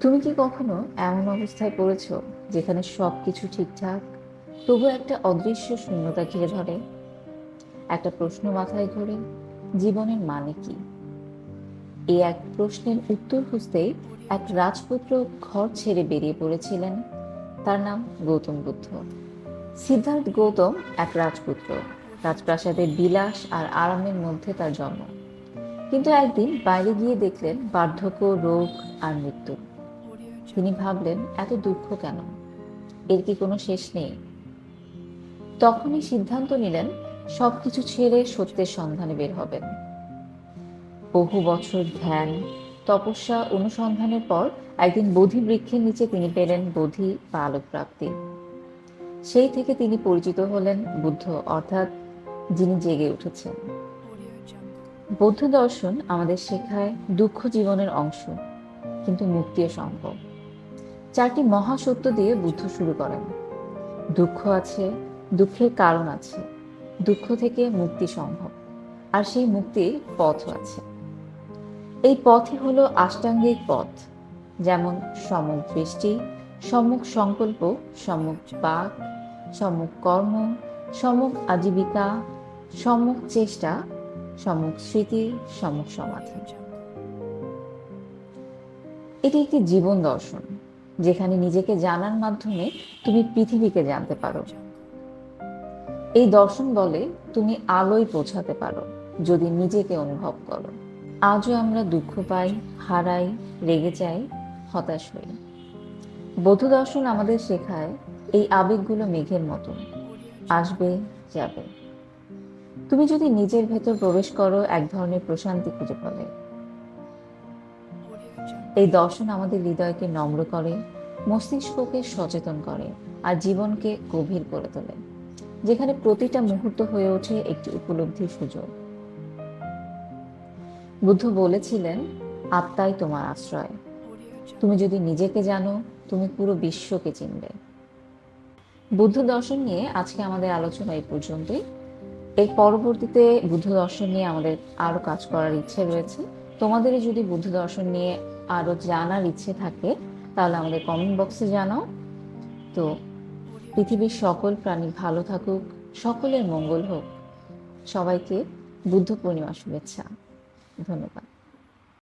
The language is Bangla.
তুমি কি কখনো এমন অবস্থায় পড়েছো যেখানে সব কিছু ঠিকঠাক, তবু একটা অদৃশ্য শূন্যতা ঘিরে ধরে? একটা প্রশ্ন মাথায় ঘোরে জীবনের মানে কি? এই এক প্রশ্নের উত্তর খুঁজতেই এক রাজপুত্র ঘর ছেড়ে বেরিয়ে পড়েছিলেন। তার নাম গৌতম বুদ্ধ। সিদ্ধার্থ গৌতম এক রাজপুত্র। রাজপ্রাসাদের বিলাস আর আরামের মধ্যে তার জন্ম। কিন্তু একদিন বাইরে গিয়ে দেখলেন বার্ধক্য, রোগ আর মৃত্যু। তিনি ভাবলেন, এত দুঃখ কেন? এর কি কোনো শেষ নেই? তখনই সিদ্ধান্ত নিলেন, সবকিছু ছেড়ে সত্যের সন্ধানে বের হবেন। বহু বছর ধ্যান, তপস্যা, অনুসন্ধানের পর একদিন বোধি বৃক্ষের নিচে তিনি পেলেন বোধি বা আলোক প্রাপ্তি সেই থেকে তিনি পরিচিত হলেন বুদ্ধ, অর্থাৎ যিনি জেগে উঠেছেন। বৌদ্ধ দর্শন আমাদের শেখায় দুঃখ জীবনের অংশ, কিন্তু মুক্তিও সম্ভব। চারটি মহাসত্য দিয়ে বুদ্ধ শুরু করেন। দুঃখ আছে, দুঃখের কারণ আছে, দুঃখ থেকে মুক্তি সম্ভব, আর সেই মুক্তির পথও আছে। এই পথই হলো আষ্টাঙ্গিক পথ, যেমন সম্মুখ দৃষ্টি সম্মুখ সংকল্প, সম্মুখ বাক, সম্মুখ কর্ম, সম্মুখ আজীবিকা, সম্মুখ চেষ্টা, সম্মুখ স্মৃতি, সম্মুখ সমাধি। এটি একটি জীবন দর্শন। যেখানে নিজেকে জানার মাধ্যমে তুমি পৃথিবীকে জানতে পারো। এই দর্শন বলে তুমি আলোয় পৌঁছাতে পারো, যদি নিজেকে অনুভব করো। আজও আমরা দুঃখ পাই, হারাই, রেগে যাই, হতাশ হই। বৌদ্ধ দর্শন আমাদের শেখায়, এই আবেগগুলো মেঘের মতন আসবে, যাবে। তুমি যদি নিজের ভেতর প্রবেশ করো, এক ধরনের প্রশান্তি খুঁজে পাবে। এই দর্শন আমাদের হৃদয়কে নম্র করে, মস্তিষ্ককে সচেতন করে আর জীবনকে গভীর করে তোলে, যেখানে প্রতিটা মুহূর্ত হয়ে ওঠে একটি উপলব্ধির সুযোগ। বুদ্ধ বলেছিলেন, আত্মাই তোমার আশ্রয়। তুমি যদি নিজেকে জানো, তুমি পুরো বিশ্বকে চিনবে। বুদ্ধ দর্শন নিয়ে আজকে আমাদের আলোচনা এই পর্যন্তই। এই পরবর্তীতে বুদ্ধ দর্শন নিয়ে আমাদের আরও কাজ করার ইচ্ছে রয়েছে। তোমাদের যদি বুদ্ধ দর্শন নিয়ে আরও জানার ইচ্ছে থাকে, তাহলে আমাদের কমেন্ট বক্সে জানাও। তো পৃথিবীর সকল প্রাণী ভালো থাকুক, সকলের মঙ্গল হোক। সবাইকে বুদ্ধ পূর্ণিমা শুভেচ্ছা। ধন্যবাদ।